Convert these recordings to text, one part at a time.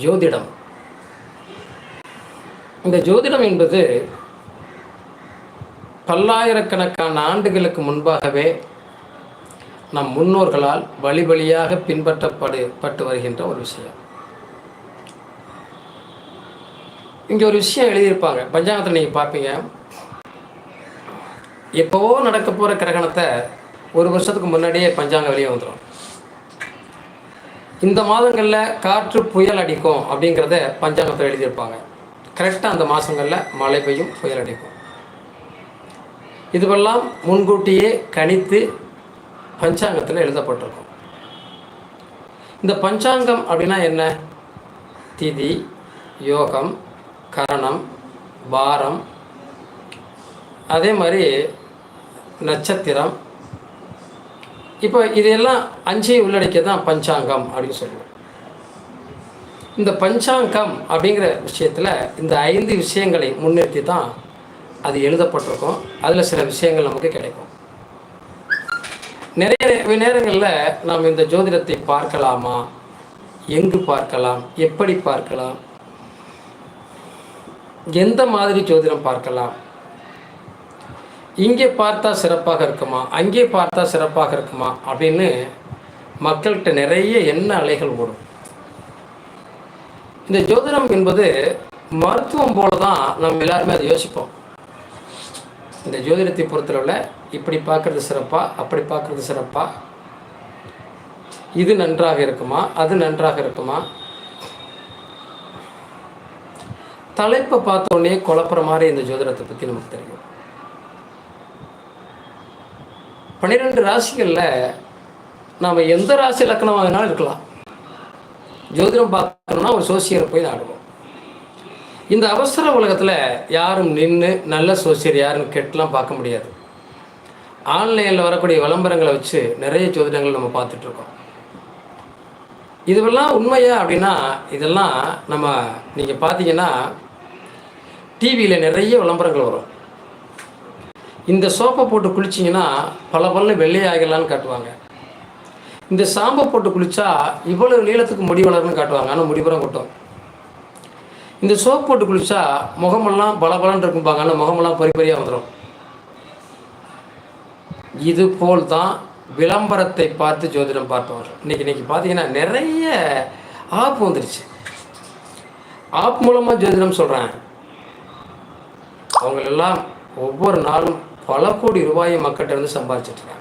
ஜோதிடம். இந்த ஜோதிடம் என்பது பல்லாயிரக்கணக்கான ஆண்டுகளுக்கு முன்பாகவே நம் முன்னோர்களால் வழி வழியாக பின்பற்றப்படு பட்டு வருகின்ற ஒரு விஷயம். இங்கே ஒரு விஷயம் எழுதியிருப்பாங்க. பஞ்சாங்கத்தில் நீங்கள் பார்ப்பீங்க. எப்போவோ நடக்க போகிற கிரகணத்தை ஒரு வருஷத்துக்கு முன்னாடியே பஞ்சாங்கம் வெளியே வந்துடும் இந்த மாதங்களில் காற்று புயல் அடிக்கும் அப்படிங்கிறத பஞ்சாங்கத்தில் எழுதியிருப்பாங்க. கரெக்டாக அந்த மாதங்களில் மழை பெய்யும் புயல் அடிக்கும். இதுவெல்லாம் முன்கூட்டியே கணித்து பஞ்சாங்கத்தில் எழுதப்பட்டிருக்கும். இந்த பஞ்சாங்கம் அப்படின்னா என்ன? திதி யோகம் கரணம் வாரம். அதே மாதிரி நட்சத்திரம் இப்போ இதெல்லாம் அஞ்சையும் உள்ளடக்கிய தான் பஞ்சாங்கம் அப்படின்னு சொல்லுவோம். இந்த பஞ்சாங்கம் அப்படிங்கிற விஷயத்தில் இந்த ஐந்து விஷயங்களை முன்னிறுத்தி தான் அது எழுதப்பட்டிருக்கும். அதில் சில விஷயங்கள் நமக்கு கிடைக்கும். நிறைய நேரங்களில் நாம் இந்த ஜோதிடத்தை பார்க்கலாமா? எங்கு பார்க்கலாம்? எப்படி பார்க்கலாம்? எந்த மாதிரி ஜோதிடம் பார்க்கலாம்? இங்கே பார்த்தா சிறப்பாக இருக்குமா? அங்கே பார்த்தா சிறப்பாக இருக்குமா? அப்படின்னு மக்கள்கிட்ட நிறைய எண்ண அலைகள் ஓடும். இந்த ஜோதிடம் என்பது மருத்துவம் போல தான் நம்ம எல்லாருமே அதை யோசிப்போம். இந்த ஜோதிடத்தை பொறுத்தளவில் இப்படி பார்க்குறது சிறப்பா? அப்படி பார்க்குறது சிறப்பா? இது நன்றாக இருக்குமா? அது நன்றாக இருக்குமா? தலைப்பை பார்த்தோன்னே உடனே குழப்புற மாதிரி இந்த ஜோதிடத்தை பற்றி நமக்கு தெரியும். பன்னிரெண்டு ராசிகளில் நாம் எந்த ராசி லக்கணம் வேணாலும் இருக்கலாம். ஜோதிடம் பார்க்கணும்னா ஒரு சோசியரை போய் நாடுவோம் இந்த அவசர உலகத்தில் யாரும் நின்று நல்ல சோசியர் யாருன்னு கெட்டலாம் பார்க்க முடியாது. ஆன்லைனில் வரக்கூடிய விளம்பரங்களை வச்சு நிறைய ஜோதிடங்கள் நம்ம பார்த்துட்ருக்கோம் இதுவெல்லாம் உண்மையா அப்படின்னா இதெல்லாம் நம்ம நீங்கள் பார்த்தீங்கன்னா டிவியில் நிறைய விளம்பரங்கள் வரும். இந்த சோப்பை போட்டு குளிச்சிங்கன்னா பல பல வெள்ளையாகலான்னு காட்டுவாங்க. இந்த சாம்பை போட்டு குளிச்சா இவ்வளவு நீளத்துக்கு முடி வளரும்னு காட்டுவாங்க. ஆனால் முடிபுறம் கொட்டும். இந்த சோப் போட்டு குளித்தா முகமெல்லாம் பளபளன்னு இருக்கும்பாங்க. ஆனால் முகமெல்லாம் பொறி பொறியாக வந்துடும் இது போல் தான் விளம்பரத்தை பார்த்து ஜோதிடம் பார்த்தவர் இன்னைக்கு இன்னைக்கு பார்த்தீங்கன்னா நிறைய ஆப் வந்துருச்சு. ஆப் மூலமாக ஜோதிடம் சொல்கிறேன் அவங்களெல்லாம் ஒவ்வொரு நாளும் பல கோடி ரூபாயை மக்கள்கிட்ட இருந்து சம்பாதிச்சிட்டு இருக்காங்க.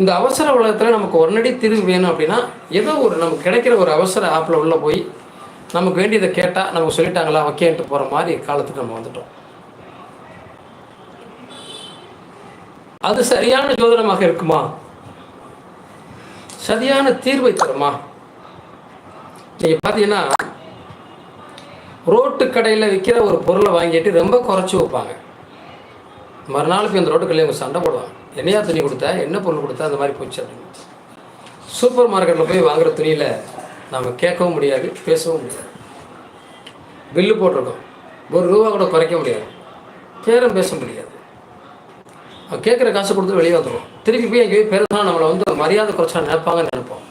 இந்த அவசர உலகத்தில் நமக்கு உடனடி தீர்வு வேணும் அப்படின்னா ஏதோ ஒரு நமக்கு கிடைக்கிற ஒரு அவசர ஆப்பில் உள்ளே போய் நமக்கு வேண்டியதை கேட்டால் நமக்கு சொல்லிட்டாங்களா ஓகேன்ட்டு போகிற மாதிரி காலத்துக்கு நம்ம வந்துட்டோம். அது சரியான ஜோதிடமாக இருக்குமா? சரியான தீர்வை தருமா? நீங்கள் பார்த்தீங்கன்னா ரோட்டு கடையில் விற்கிற ஒரு பொருளை வாங்கிட்டு ரொம்ப குறைச்சி வைப்பாங்க மறுநாள் போய் அந்த ரோட்டு கடையில் அவங்க சண்டை போடுவாங்க. என்னையா துணி கொடுத்தா? என்ன பொருள் கொடுத்தா? அந்த மாதிரி போச்சு அப்படின்னு. சூப்பர் மார்க்கெட்டில் போய் வாங்குற துணியில் நாம் கேட்கவும் முடியாது பேசவும் முடியாது. பில்லு போட்டிருக்கோம். ஒரு ரூபா கூட குறைக்க முடியாது. பேரம் பேச முடியாது. அவன் கேட்குற காசு கொடுத்து வெளியே வந்துடுவோம் திருப்பி போய் எங்கேயும் பெருசாக நம்மளை வந்து ஒரு மரியாதை குறைச்சா நினைப்பாங்கன்னு நினைப்போம்.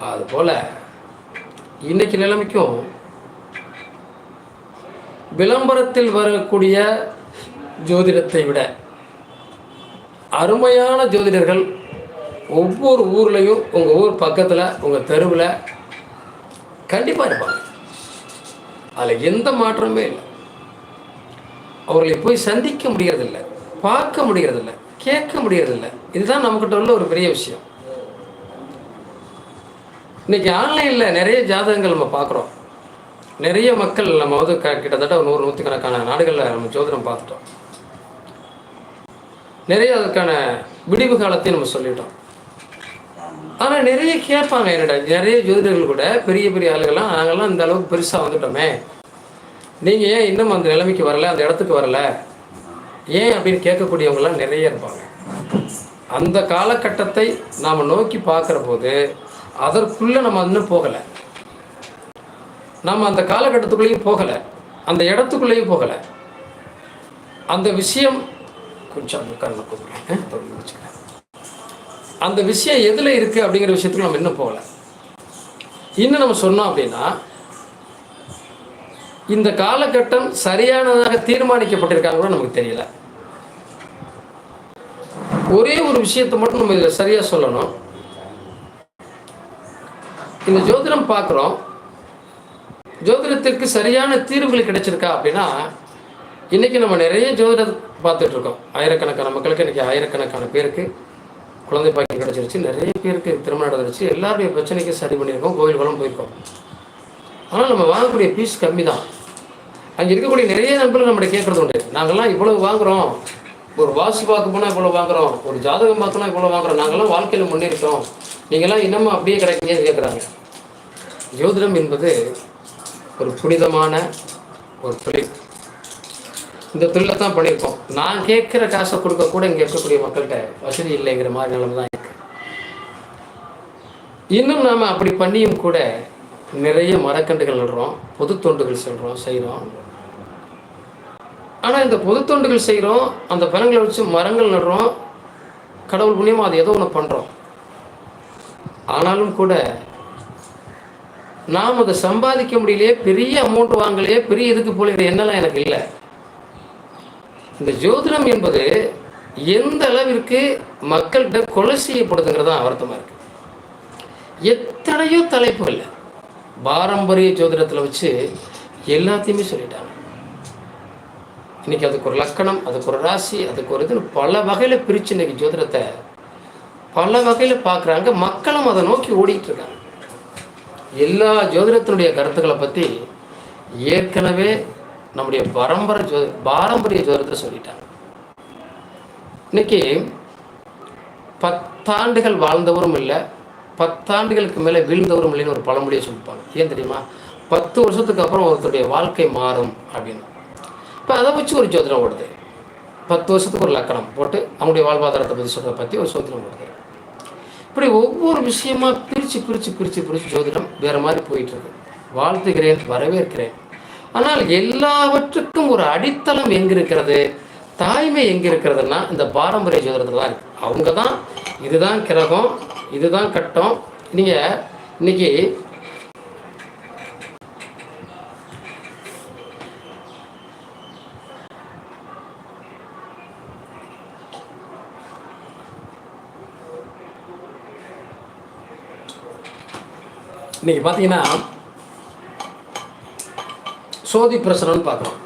அதுபோல் இன்றைக்கி நிலைமைக்கும் விளம்பரத்தில் வரக்கூடிய ஜோதிடத்தை விட அருமையான ஜோதிடர்கள் ஒவ்வொரு ஊர்லேயும் உங்கள் ஊர் பக்கத்தில் உங்கள் தெருவில் கண்டிப்பாக இருப்பாங்க. அதில் எந்த மாற்றமே இல்லை. அவர்களை போய் சந்திக்க முடியறதில்லை பார்க்க முடியறதில்லை கேட்க முடியறதில்ல. இதுதான் நம்மக்கிட்ட உள்ள ஒரு பெரிய விஷயம். இன்னைக்கு ஆன்லைனில் நிறைய ஜாதகங்கள் நம்ம பார்க்குறோம். நிறைய மக்கள் நம்ம வந்து க கிட்டத்தட்ட ஒரு நூறு நூற்றுக்கணக்கான நாடுகளில் நம்ம ஜோதிடம் பார்த்துட்டோம். நிறைய அதுக்கான விடிவு காலத்தையும் நம்ம சொல்லிட்டோம். ஆனால் நிறைய கேட்பாங்க என்னடா நிறைய ஜோதிடர்கள் கூட பெரிய பெரிய ஆளுகள்லாம் நாங்கள்லாம் இந்த அளவுக்கு பெருசாக வந்துட்டோமே. நீங்கள் ஏன் இன்னும் அந்த நிலைமைக்கு வரல அந்த இடத்துக்கு வரல? ஏன் அப்படின்னு கேட்கக்கூடியவங்கலாம் நிறைய இருப்பாங்க. அந்த காலகட்டத்தை நாம் நோக்கி பார்க்குற போது அதற்குள்ளே நம்ம இன்னும் போகலை. நாம் அந்த காலகட்டத்துக்குள்ளேயும் போகலை. அந்த இடத்துக்குள்ளேயும் போகலை. அந்த விஷயம் கொஞ்சம் கண்ணு கூப்பிடுறேன் அந்த விஷயம் எதில் இருக்குது அப்படிங்கிற விஷயத்துக்கு நம்ம இன்னும் போகலை. இன்னும் நம்ம சொன்னோம் அப்படின்னா இந்த காலகட்டம் சரியானதாக தீர்மானிக்கப்பட்டிருக்காங்க கூட நமக்கு தெரியல. ஒரே ஒரு விஷயத்தை மட்டும் நம்ம இதில் சரியாக சொல்லணும். இந்த ஜோதிடம் பார்க்குறோம். ஜோதிடத்திற்கு சரியான தீர்வுகள் கிடைச்சிருக்கா அப்படின்னா இன்றைக்கி நம்ம நிறைய ஜோதிடம் பார்த்துட்டு இருக்கோம் ஆயிரக்கணக்கான மக்களுக்கு இன்றைக்கி ஆயிரக்கணக்கான பேருக்கு குழந்தை பாக்கி கிடச்சிருச்சு நிறைய பேருக்கு திருமணம் நடந்துருச்சு எல்லாருடைய பிரச்சனைக்கு சரி பண்ணியிருக்கோம் கோவில் குளம் போயிருக்கோம். ஆனால் நம்ம வாங்கக்கூடிய பீஸ் கம்மி தான் அங்கே இருக்கக்கூடிய நிறைய நண்பர்கள் நம்மகிட்ட கேட்குறது உண்டு. நாங்கள்லாம் இவ்வளோ வாங்குகிறோம் ஒரு வாசி பார்க்க போனால் இவ்வளோ வாங்குகிறோம் ஒரு ஜாதகம் பார்க்கணும் இவ்வளோ வாங்குகிறோம் நாங்கள்லாம் வாழ்க்கையில் முன்னேறிட்டோம். நீங்கள்லாம் இன்னமும் அப்படியே கிடைக்கீங்கன்னு கேட்குறாங்க ஜோதிடம் என்பது ஒரு புனிதமான ஒரு தொழில். இந்த தொழிலை தான் பண்ணியிருக்கோம். நான் கேட்குற காசை கொடுக்க கூட இங்கே இருக்கக்கூடிய மக்கள்கிட்ட வசதி இல்லைங்கிற மாதிரி நிலைமை தான் இருக்கு. இன்னும் நாம் அப்படி பண்ணியும் கூட நிறைய மரக்கன்றுகள் நடுறோம் பொது தொண்டுகள் சொல்கிறோம் செய்கிறோம் ஆனால் இந்த பொது தொண்டுகள் செய்கிறோம் அந்த பழங்களை வச்சு மரங்கள் நடுறோம் கடவுள் புண்ணியமாக அது ஏதோ ஒன்று பண்ணுறோம் ஆனாலும் கூட நாம் அதை சம்பாதிக்க முடியலையே பெரிய அமௌண்ட் வாங்கலையே பெரிய இதுக்கு போல எண்ணெல்லாம் எனக்கு இல்லை. இந்த ஜோதிடம் என்பது எந்த அளவிற்கு மக்கள்கிட்ட கொலை செய்யப்படுதுங்கிறது தான் வருத்தமாக இருக்கு. எத்தனையோ தலைப்புகள் பாரம்பரிய ஜோதிடத்தில் வச்சு எல்லாத்தையுமே சொல்லிட்டாங்க. இன்னைக்கு அதுக்கு ஒரு லக்கணம் அதுக்கு ஒரு ராசி அதுக்கு ஒரு இது பல வகையில் பிரித்து இன்னைக்கு ஜோதிடத்தை பல வகையில் பார்க்குறாங்க. மக்களும் அதை நோக்கி ஓடிட்டு இருக்காங்க. எல்லா ஜோதிடத்தினுடைய கருத்துக்களை பற்றி ஏற்கனவே நம்முடைய பரம்பரை ஜோ பாரம்பரிய ஜோதிடத்தில் சொல்லிட்டாங்க. இன்னைக்கு பத்தாண்டுகள் வாழ்ந்தவரும் இல்லை பத்தாண்டுகளுக்கு மேலே வீழ்ந்தவரும் இல்லைன்னு ஒரு பழமொழியை சொல்லிப்பாங்க. ஏன் தெரியுமா? பத்து வருஷத்துக்கு அப்புறம் ஒருத்தருடைய வாழ்க்கை மாறும் அப்படின்னு. இப்போ அதை வச்சு ஒரு ஜோதிடம் ஓடுது. பத்து வருஷத்துக்கு ஒரு லக்கணம் போட்டு அவங்களுடைய வாழ்வாதாரத்தை பற்றி சொல்கிறத பற்றி ஒரு சோதனை ஓடுது. இப்படி ஒவ்வொரு விஷயமா பிரித்து பிரித்து பிரித்து பிரித்து ஜோதிடம் வேறு மாதிரி போயிட்டுருக்கு. வாழ்த்துகிறேன் வரவேற்கிறேன். ஆனால் எல்லாவற்றுக்கும் ஒரு அடித்தளம் எங்கே இருக்கிறது? தாய்மை எங்கே இருக்கிறதுனா இந்த பாரம்பரிய ஜோதிடத்தில் தான் இருக்குது அவங்க தான் இதுதான் கிரகம் இதுதான் கட்டம். நீங்கள் இன்னைக்கு இன்னைக்கு பார்த்தீங்கன்னா சோதி பிரசனம்னு பார்க்குறோம்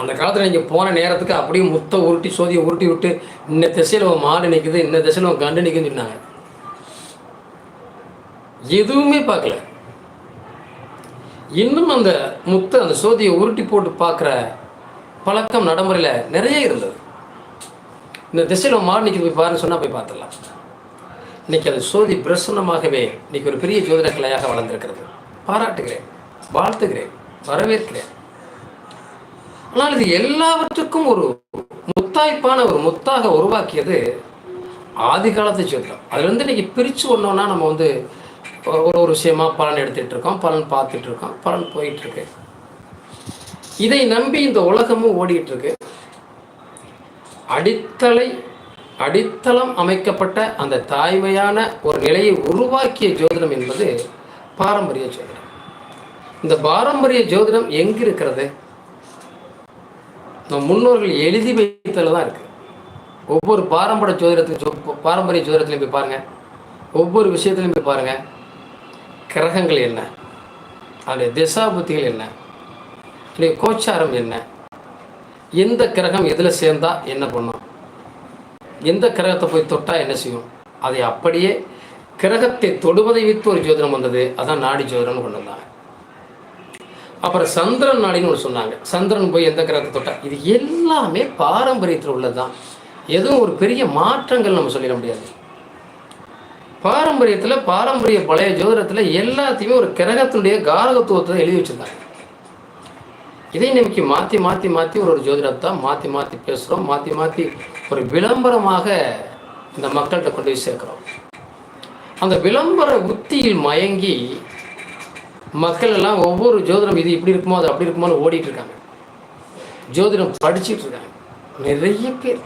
அந்த காலத்தில் நீங்கள் போன நேரத்துக்கு அப்படியே முத்த உருட்டி சோதியை உருட்டி விட்டு இந்த திசையில் உன் மாடு நிற்குது இந்த திசையில் உன் கண்டு நிற்குதுன்னு சொன்னாங்க. எதுவுமே பார்க்கல. இன்னும் அந்த முத்த அந்த சோதியை உருட்டி போட்டு பார்க்குற பழக்கம் நடைமுறையில் நிறைய இருந்தது. இந்த திசையில் மாடு நிற்கிறது போய் பாருன்னு சொன்னால் போய் பார்த்துடலாம். இன்னைக்கு அது சோதி பிரசன்னமாகவே இன்னைக்கு ஒரு பெரிய ஜோதிட கலையாக வளர்ந்திருக்கிறது. பாராட்டுகிறேன் வாழ்த்துகிறேன் வரவேற்கிறேன். ஆனால் இது எல்லாவற்றுக்கும் ஒரு முத்தாய்ப்பான ஒரு முத்தாக உருவாக்கியது ஆதி காலத்து ஜோதிடம். அதுலேருந்து இன்னைக்கு பிரித்து ஒன்றோன்னா நம்ம வந்து ஒரு ஒரு விஷயமா பலன் எடுத்துகிட்டு இருக்கோம் பலன் பார்த்துட்டு இருக்கோம் பலன் போயிட்டு இருக்கு. இதை நம்பி இந்த உலகமும் ஓடிட்டு இருக்கு. அடித்தலை அடித்தளம் அமைக்கப்பட்ட அந்த தாய்மையான ஒரு நிலையை உருவாக்கிய ஜோதிடம் என்பது பாரம்பரிய ஜோதிடம். இந்த பாரம்பரிய ஜோதிடம் எங்கே இருக்கிறது நம் முன்னோர்கள் எழுதி வைத்தல தான் இருக்குது ஒவ்வொரு பாரம்பரிய ஜோதிடத்துக்கு பாரம்பரிய ஜோதிடத்துலையும் போய் பாருங்கள் ஒவ்வொரு விஷயத்துலையும் போய் பாருங்கள் கிரகங்கள் என்ன? அதனுடைய திசா புத்திகள் என்ன? அதனுடைய கோச்சாரம் என்ன? எந்த கிரகம் எதில் சேர்ந்தால் என்ன பண்ணும்? எந்த கிரகத்தை போய் தொட்டால் என்ன செய்யும்? அதை அப்படியே கிரகத்தை தொடுவதை வைத்து ஒரு ஜோதிடம் வந்தது. அதான் நாடி ஜோதிடம்னு கொண்டு வந்தாங்க அப்புறம் சந்திரன் நாடின்னு ஒன்று சொன்னாங்க. சந்திரன் போய் எந்த கிரகத்தை தொட்டா? இது எல்லாமே பாரம்பரியத்தில் உள்ளது தான் எதுவும் ஒரு பெரிய மாற்றங்கள் நம்ம சொல்லிட முடியாது. பாரம்பரியத்தில் பாரம்பரிய பழைய ஜோதிடத்தில் எல்லாத்தையுமே ஒரு கிரகத்தினுடைய காரகத்துவத்தை எழுதி வச்சுருந்தாங்க. இதை இன்னைக்கு மாற்றி மாற்றி மாற்றி ஒரு ஒரு ஜோதிடத்தை மாற்றி மாற்றி பேசுகிறோம் மாற்றி மாற்றி ஒரு விளம்பரமாக இந்த மக்கள்கிட்ட கொண்டு போய் சேர்க்குறோம். அந்த விளம்பர உத்தியில் மயங்கி மக்கள் எல்லாம் ஒவ்வொரு ஜோதிடம் இது இப்படி இருக்குமோ அது அப்படி இருக்குமோன்னு ஓடிட்டு இருக்காங்க. ஜோதிடம் படிச்சுட்டு இருக்காங்க. நிறைய பேர்.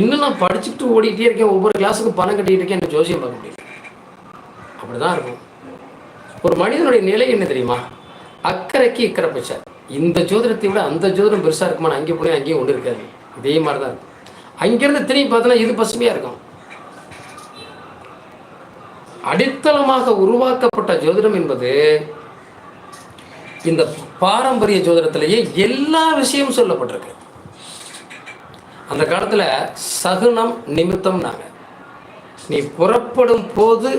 இன்னும் நான் படிச்சுட்டு ஓடிக்கிட்டே இருக்கேன். ஒவ்வொரு கிளாஸுக்கும் பணம் கட்டிகிட்டு இருக்கேன். எனக்கு ஜோசியம் பார்க்க முடியல. அப்படிதான் இருக்கும். ஒரு மனிதனுடைய நிலை என்ன தெரியுமா? அக்கறைக்கு இக்கரை பச்சார். இந்த ஜோதிடத்தை விட அந்த ஜோதிடம் பெருசாக இருக்குமா அங்கே போய் அங்கேயும் ஒன்று இருக்காது. இதே மாதிரி தான் இருக்கும் அங்கேருந்து திரும்பி பார்த்தோன்னா இது பசுமையாக இருக்கும். அடித்தளமாக உருவாக்கப்பட்ட ஜோதிடம் என்பது இந்த பாரம்பரிய ஜோதிடத்திலேயே எல்லா விஷயமும் சொல்லப்பட்டிருக்கு. அந்த காலத்தில் சகுனம் நிமித்தம்னாங்க. நீ புறப்படும் போது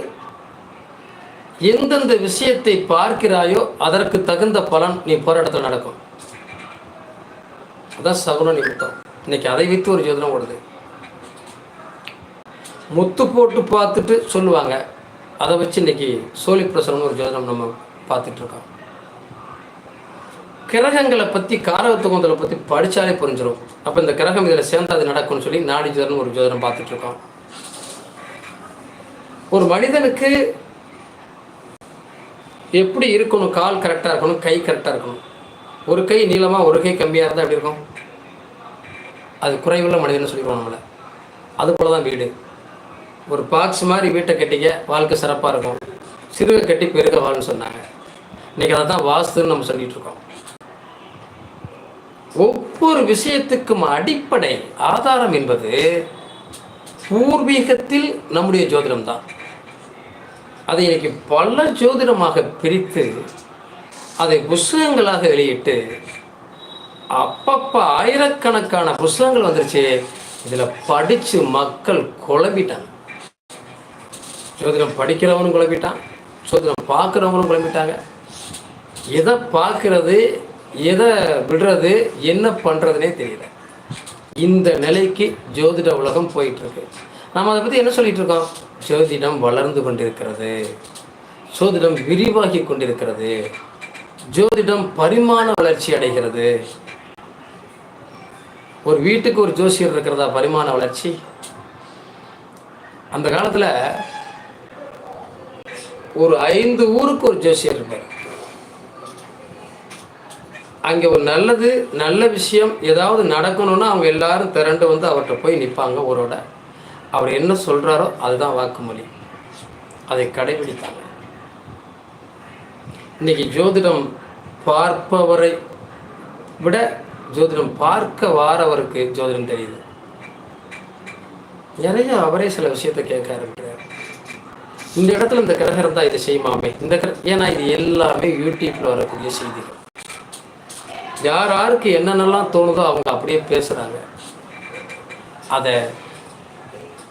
எந்தெந்த விஷயத்தை பார்க்கிறாயோ அதற்கு தகுந்த பலன் நீ போகிற இடத்துல நடக்கும். அதான் சகுன நிமித்தம். இன்னைக்கு அதை வைத்து ஒரு ஜோதிடம் ஓடுது. முத்து போட்டு பார்த்துட்டு சொல்லுவாங்க. அதை வச்சு இன்னைக்கு சோழி பிரசனம்னு ஒரு ஜோதிடம் நம்ம பார்த்துட்டு இருக்கோம். கிரகங்களை பற்றி காரகத்துவங்களை பற்றி படித்தாலே புரிஞ்சிடும் அப்போ இந்த கிரகம் இதில் சேர்ந்து அது நடக்கும்னு சொல்லி நாடி ஜோதனம் ஒரு ஜோதிடம் பார்த்துட்டு இருக்கோம். ஒரு மனிதனுக்கு எப்படி இருக்கணும்? கால் கரெக்டாக இருக்கணும் கை கரெக்டாக இருக்கணும். ஒரு கை நீளமாக ஒரு கை கம்மியாக இருந்தால் எப்படி இருக்கும்? அது குறைவுள்ள மனிதன் சொல்லிடுவோம் நம்மளை. அது போல தான் வீடு. ஒரு பாக்ஸ் மாதிரி வீட்டை கட்டிக்க வாழ்க்கை சிறப்பாக இருக்கும். சிறுவை கட்டி பெருக வாழ்னு சொன்னாங்க. இன்னைக்கு அதை தான் வாஸ்துன்னு நம்ம சொல்லிட்டு இருக்கோம். ஒவ்வொரு விஷயத்துக்கும் அடிப்படை ஆதாரம் என்பது பூர்வீகத்தில் நம்முடைய ஜோதிடம் தான் அதை இன்னைக்கு பல ஜோதிடமாக பிரித்து அதை புஸ்தகங்களாக வெளியிட்டு அப்பப்போ ஆயிரக்கணக்கான புஸ்தகங்கள் வந்துருச்சு. இதில் படித்து மக்கள் குழம்பிட்டாங்க. ஜோதிடம் படிக்கிறவனும் குழம்பிட்டான். ஜோதிடம் பார்க்குறவங்களும் குழம்பிட்டாங்க. எதை பார்க்கறது எதை விடுறது என்ன பண்ணுறதுனே தெரியல. இந்த நிலைக்கு ஜோதிட உலகம் போயிட்டுருக்கு நம்ம நாம் அதை பற்றி என்ன சொல்லிகிட்டு இருக்கோம் ஜோதிடம் வளர்ந்து கொண்டிருக்கிறது. ஜோதிடம் விரிவாகி கொண்டிருக்கிறது. ஜோதிடம் பரிமாண வளர்ச்சி அடைகிறது. ஒரு வீட்டுக்கு ஒரு ஜோசியர் இருக்கிறதா? பரிமாண வளர்ச்சி. அந்த காலத்தில் ஒரு ஐந்து ஊருக்கு ஒரு ஜோசியர் இருப்பார். அங்கே ஒரு நல்லது நல்ல விஷயம் ஏதாவது நடக்கணும்னா அவங்க எல்லாரும் திரண்டு வந்து அவர்கிட்ட போய் நிற்பாங்க ஊரோட. அவர் என்ன சொல்கிறாரோ அதுதான் வாக்குமொழி. அதை கடைபிடித்தாங்க. இன்னைக்கு ஜோதிடம் பார்ப்பவரை விட ஜோதிடம் பார்க்க வாரவருக்கு ஜோதிடம் தெரியுது. நிறைய அவரே சில விஷயத்தை கேட்க ஆரம்பிக்கிறார். இந்த இடத்துல இந்த கிரகம் இருந்தால் இதை செய்யுமாமே. இந்த கிர ஏன்னா இது எல்லாமே யூடியூப்ல வரக்கூடிய செய்திகள். யார் யாருக்கு என்னென்னலாம் தோணுதோ அவங்க அப்படியே பேசுகிறாங்க அதை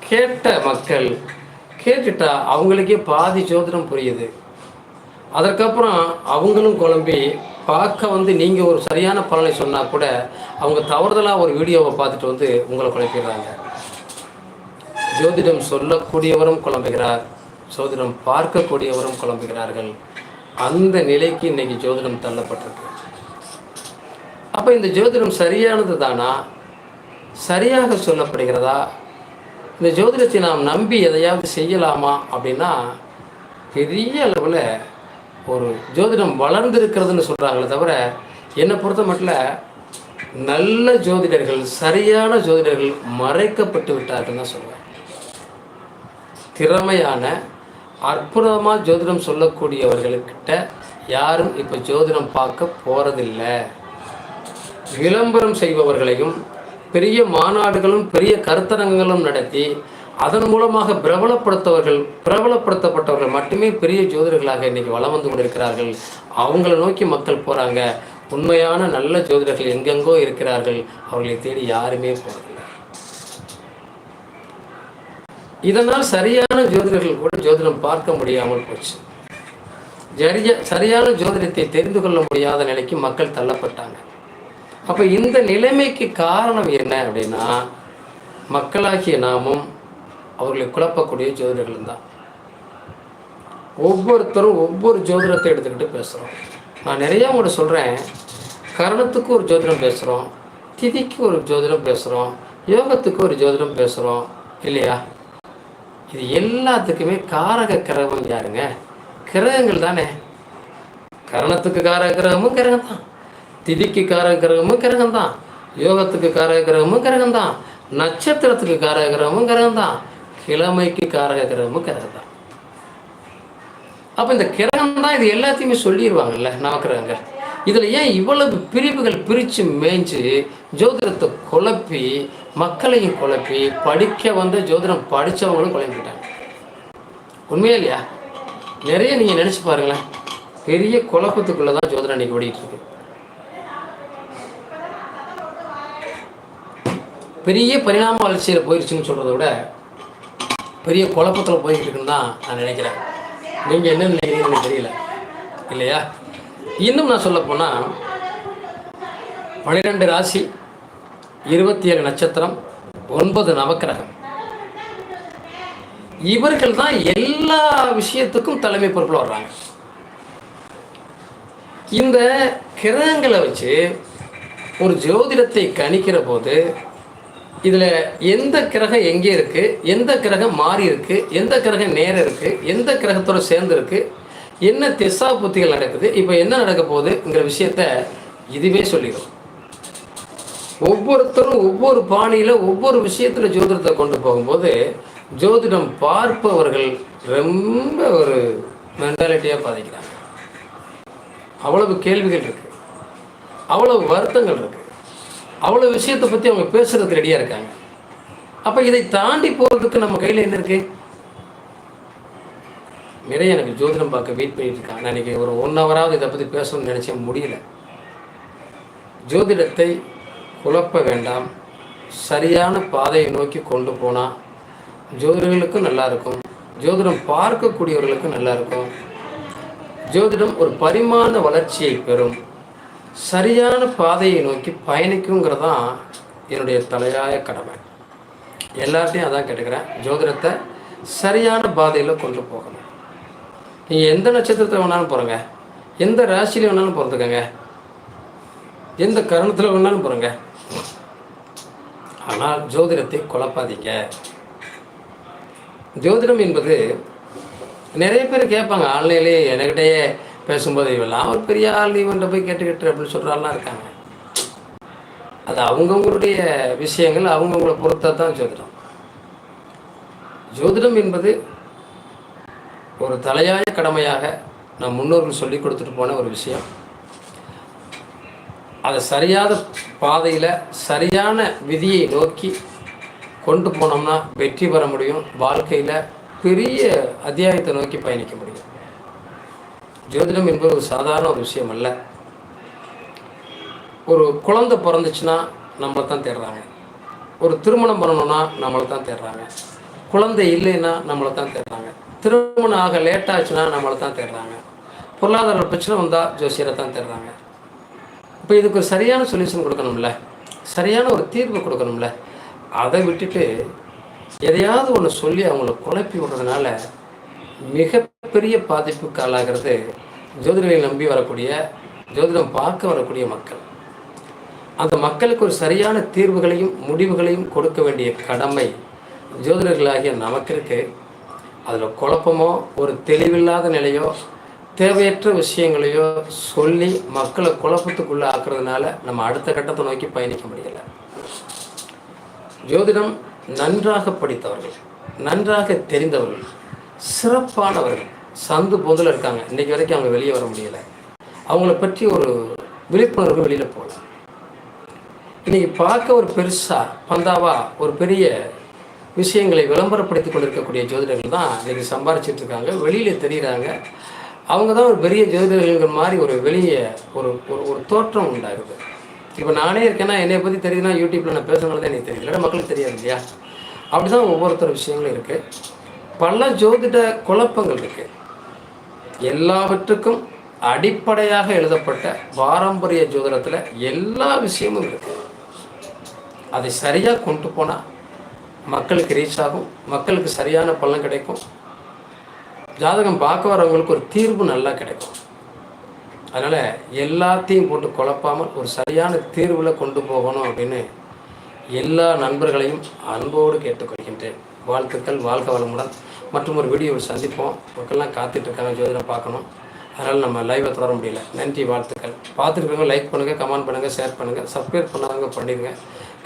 கேட்ட மக்கள் கேட்டுட்டா அவங்களுக்கே பாதி ஜோதிடம் புரியுது. அதற்கப்புறம் அவங்களும் குழம்பி பார்க்க வந்து நீங்கள் ஒரு சரியான பலனை சொன்னால் கூட அவங்க தவறுதலாக ஒரு வீடியோவை பார்த்துட்டு வந்து உங்களை குழப்பிடுறாங்க. ஜோதிடம் சொல்லக்கூடியவரும் குழம்புகிறார் ஜோதிடம் பார்க்கக்கூடியவரும் குழம்புகிறார்கள். அந்த நிலைக்கு இன்னைக்கு ஜோதிடம் தள்ளப்பட்டிருக்கு. அப்போ இந்த ஜோதிடம் சரியானது தானா? சரியாக சொல்லப்படுகிறதா? இந்த ஜோதிடத்தை நாம் நம்பி எதையாவது செய்யலாமா அப்படின்னா பெரிய அளவில் ஒரு ஜோதிடம் வளர்ந்துருக்கிறதுன்னு சொல்கிறாங்களே தவிர என்னை பொறுத்த மட்டும் நல்ல ஜோதிடர்கள் சரியான ஜோதிடர்கள் மறைக்கப்பட்டு விட்டார்கள் தான் சொல்லுவேன் திறமையான அற்புதமாக ஜோதிடம் சொல்லக்கூடியவர்கள்கிட்ட யாரும் இப்போ ஜோதிடம் பார்க்க போகிறதில்லை விளம்பரம் செய்பவர்களையும் பெரிய மாநாடுகளும் பெரிய கருத்தரங்கங்களும் நடத்தி அதன் மூலமாக பிரபலப்படுத்தவர்கள் பிரபலப்படுத்தப்பட்டவர்கள் மட்டுமே பெரிய ஜோதிடர்களாக இன்னைக்கு வலம் வந்து கொண்டிருக்கிறார்கள். அவங்கள நோக்கி மக்கள் போகிறாங்க உண்மையான நல்ல ஜோதிடர்கள் எங்கெங்கோ இருக்கிறார்கள். அவர்களை தேடி யாருமே போகிறதில்லை இதனால் சரியான ஜோதிடர்கள் கூட ஜோதிடம் பார்க்க முடியாமல் போச்சு. சரியா சரியான ஜோதிடத்தை தெரிந்து கொள்ள முடியாத நிலைக்கு மக்கள் தள்ளப்பட்டாங்க. அப்போ இந்த நிலைமைக்கு காரணம் என்ன அப்படின்னா மக்களாகிய நாமும் அவர்களை குழப்பக்கூடிய ஜோதிடர்கள் தான். ஒவ்வொருத்தரும் ஒவ்வொரு ஜோதிடத்தை எடுத்துக்கிட்டு பேசுகிறோம் நான் நிறையா உங்கள்கிட்ட சொல்கிறேன் கரணத்துக்கு ஒரு ஜோதிடம் பேசுகிறோம் திதிக்கு ஒரு ஜோதிடம் பேசுகிறோம் யோகத்துக்கு ஒரு ஜோதிடம் பேசுகிறோம் இல்லையா? இது எல்லாத்துக்குமே காரக கிரகம் யாருங்க? கிரகங்கள் தானே. கரணத்துக்கு காரக கிரகமும் கிரகம் தான். திதிக்கு காரக கிரகமும் கிரகம் தான் யோகத்துக்கு காரக கிரகமும் கிரகம் தான் நட்சத்திரத்துக்கு காரக கிரகமும் கிரகம் தான் கிழமைக்கு காரக கிரகமும் கிரகம் தான் அப்போ இந்த கிரகம் தான் இது எல்லாத்தையுமே சொல்லிடுவாங்கல்ல நவக்கிரகங்கள். இதில் ஏன் இவ்வளவு பிரிவுகள் பிரித்து மேய்ஞ்சு ஜோதிடத்தை குழப்பி மக்களையும் குழப்பி படிக்க வந்த ஜோதிடம் படித்தவங்களும் குழம்பிட்டாங்க. உண்மையா இல்லையா? நிறைய நீங்கள் நினச்சி பாருங்களேன். பெரிய குழப்பத்துக்குள்ளே தான் ஜோதிடம் இன்னைக்கு ஓடிட்டு இருக்கு. பெரிய பரிணாம வளர்ச்சியில் போயிடுச்சுன்னு சொல்கிறத விட பெரிய குழப்பத்தில் போய்கிட்டு இருக்குன்னு தான் நான் நினைக்கிறேன். நீங்கள் என்ன நினைக்கிறீங்கன்னு தெரியல. இல்லையா? இன்னும் நான் சொல்ல போனால் பன்னிரெண்டு ராசி இருபத்தி ஏழு நட்சத்திரம் ஒன்பது நவக்கிரகம். இவர்கள் தான் எல்லா விஷயத்துக்கும் தலைமை பொறுப்பில் வர்றாங்க. இந்த கிரகங்களை வச்சு ஒரு ஜோதிடத்தை கணிக்கிற போது இதில் எந்த கிரகம் எங்கே இருக்குது எந்த கிரகம் மாறி இருக்குது எந்த கிரகம் நேரம் இருக்குது எந்த கிரகத்தோட சேர்ந்து இருக்குது என்ன திசா புத்திகள் நடக்குது? இப்போ என்ன நடக்க போகுதுங்கிற விஷயத்த இதுவே சொல்லிடும். ஒவ்வொருத்தரும் ஒவ்வொரு பாணியில் ஒவ்வொரு விஷயத்தில் ஜோதிடத்தை கொண்டு போகும்போது ஜோதிடம் பார்ப்பவர்கள் ரொம்ப ஒரு மென்டாலிட்டியாக பாதிக்கிறாங்க. அவ்வளவு கேள்விகள் இருக்குது அவ்வளவு வருத்தங்கள் இருக்குது அவ்வளோ விஷயத்தை பற்றி அவங்க பேசுகிறது ரெடியாக இருக்காங்க. அப்போ இதை தாண்டி போகிறதுக்கு நம்ம கையில் என்ன இருக்கு? நிறைய எனக்கு ஜோதிடம் பார்க்க வெயிட் பண்ணிட்டு இருக்கேன் நான் ஒரு ஒன் ஹவராவது இதை பற்றி பேசணும்னு நினச்சேன் முடியல. ஜோதிடத்தை குழப்ப வேண்டாம். சரியான பாதையை நோக்கி கொண்டு போனால் ஜோதிடர்களுக்கும் நல்லா இருக்கும். ஜோதிடம் பார்க்கக்கூடியவர்களுக்கும் நல்லா இருக்கும். ஜோதிடம் ஒரு பரிமாண வளர்ச்சியை பெறும். சரியான பாதையை நோக்கி பயணிக்குங்கிறது தான் என்னுடைய தலையாய கடமை. எல்லார்ட்டையும் அதான் கேட்டுக்கிறேன். ஜோதிடத்தை சரியான பாதையில் கொண்டு போகணும். நீங்கள் எந்த நட்சத்திரத்தில் வேணாலும் போகிறங்க எந்த ராசியில் வேணாலும் பிறந்துக்கங்க. எந்த கரணத்தில் வேணாலும் போகிறங்க ஆனால் ஜோதிடத்தை குழப்பாதீங்க. ஜோதிடம் என்பது நிறைய பேர் கேட்பாங்க ஆன்லைன்லேயே என்கிட்டயே பேசும்போது இவெல்லாம் ஒரு பெரிய ஆள் இவன்கிட்ட போய் கேட்டுக்கிட்டு அப்படின்னு சொல்கிறாலாம் இருக்காங்க. அது அவங்கவுங்களுடைய விஷயங்கள் அவங்கவுங்கள பொறுத்தா தான் ஜோதிடம். ஜோதிடம் என்பது ஒரு தலையாய கடமையாக நம் முன்னோர்கள் சொல்லி கொடுத்துட்டு போன ஒரு விஷயம். அதை சரியாத பாதையில் சரியான விதியை நோக்கி கொண்டு போனோம்னா வெற்றி பெற முடியும். வாழ்க்கையில் பெரிய அத்தியாயத்தை நோக்கி பயணிக்க முடியும். ஜோதிடம் என்பது ஒரு சாதாரண ஒரு விஷயம் அல்ல. ஒரு குழந்தை பிறந்துச்சுன்னா நம்மளை தான் தேடுறாங்க. ஒரு திருமணம் பண்ணணும்னா நம்மளை தான் தேடுறாங்க. குழந்தை இல்லைன்னா நம்மளை தான் தேடுறாங்க. திருமணம் ஆக லேட் ஆச்சுன்னா நம்மளை தான் தேடுறாங்க. பொருளாதார பிரச்சனை வந்தால் ஜோசியரை தான் தேடுறாங்க. இப்போ இதுக்கு ஒரு சரியான சொல்யூஷன் கொடுக்கணும்ல. சரியான ஒரு தீர்வு கொடுக்கணும்ல. அதை விட்டுட்டு எதையாவது ஒன்று சொல்லி அவங்கள குழப்பி விடுறதுனால மிகப்பெரிய பாதிப்புக்கு ஆளாகிறது ஜோதிடரை நம்பி வரக்கூடிய ஜோதிடம் பார்க்க வரக்கூடிய மக்கள். அந்த மக்களுக்கு ஒரு சரியான தீர்வுகளையும் முடிவுகளையும் கொடுக்க வேண்டிய கடமை ஜோதிடர்களாகிய நமக்கு இருக்கு. அதில் குழப்பமோ ஒரு தெளிவில்லாத நிலையோ தேவையற்ற விஷயங்களையோ சொல்லி மக்களை குழப்பத்துக்குள்ளே ஆக்குறதுனால நம்ம அடுத்த கட்டத்தை நோக்கி பயணிக்க முடியலை. ஜோதிடம் நன்றாக படித்தவர்கள் நன்றாக தெரிந்தவர்கள் சிறப்பானவர்கள். சந்து பொந்தில் இருக்காங்க. இன்றைக்கி வரைக்கும் அவங்க வெளியே வர முடியலை. அவங்கள பற்றி ஒரு விழிப்புணர்வு வெளியில் போகலாம். இன்றைக்கி பார்க்க ஒரு பெருசாக பந்தாவா ஒரு பெரிய விஷயங்களை விளம்பரப்படுத்தி கொண்டிருக்கக்கூடிய ஜோதிடர்கள் தான் இன்றைக்கி சம்பாரிச்சிட்டு இருக்காங்க. வெளியில் தெரியுறாங்க. அவங்க தான் ஒரு பெரிய ஜோதிடர்கள் மாதிரி ஒரு வெளியே ஒரு ஒரு ஒரு தோற்றம் உண்டாகுது. இப்போ நானே இருக்கேன்னா என்னை பற்றி தெரியுதுன்னா யூடியூப்பில் நான் பேசுனால தான் எனக்கு தெரியல. மக்களுக்கு தெரியாது இல்லையா? அப்படி தான் ஒவ்வொருத்தர் விஷயங்களும் இருக்குது பல ஜோதிட குழப்பங்கள் இருக்குது எல்லாவற்றுக்கும் அடிப்படையாக எழுதப்பட்ட பாரம்பரிய ஜோதிடத்தில் எல்லா விஷயமும் இருக்குது அதை சரியாக கொண்டு போனால் மக்களுக்கு ரீச் ஆகும் மக்களுக்கு சரியான பலன் கிடைக்கும். ஜாதகம் பார்க்க வரவங்களுக்கு ஒரு தீர்வு நல்லா கிடைக்கும். அதனால் எல்லாத்தையும் போட்டு குழப்பாமல் ஒரு சரியான தீர்வில் கொண்டு போகணும் அப்படின்னு எல்லா நண்பர்களையும் அன்போடு கேட்டுக்கொள்கின்றேன். வாழ்த்துக்கள் வாழ்க வளமுடன். மற்றும் ஒரு வீடியோவில் சந்திப்போம். மக்கள்லாம் காத்துட்ருக்காங்க ஜோதிடம் பார்க்கணும். அதனால் நம்ம லைவை தொடர முடியல. நன்றி வாழ்த்துக்கள். பார்த்துருக்கவங்க லைக் பண்ணுங்கள் கமெண்ட் பண்ணுங்கள் ஷேர் பண்ணுங்கள் சப்ஸ்கிரைப் பண்ணாதவங்க பண்ணிடுங்க.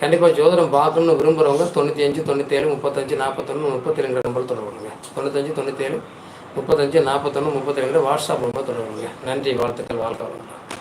கண்டிப்பாக ஜோதிடம் பார்க்கணுன்னு விரும்புகிறவங்க தொண்ணூற்றி அஞ்சு தொண்ணூற்றேழு முப்பத்தஞ்சு நாற்பத்தொன்று முப்பத்தேழுங்கிற நம்பர் தொடர்புங்க தொண்ணூத்தஞ்சு தொண்ணூற்றேழு முப்பத்தஞ்சு நாற்பத்தொன்று முப்பத்தேழுங்கிற வாட்ஸ்அப் நம்பர் தொடர்புங்க நன்றி வாழ்த்துக்கள் வாழ்க்கை வளமுடன்.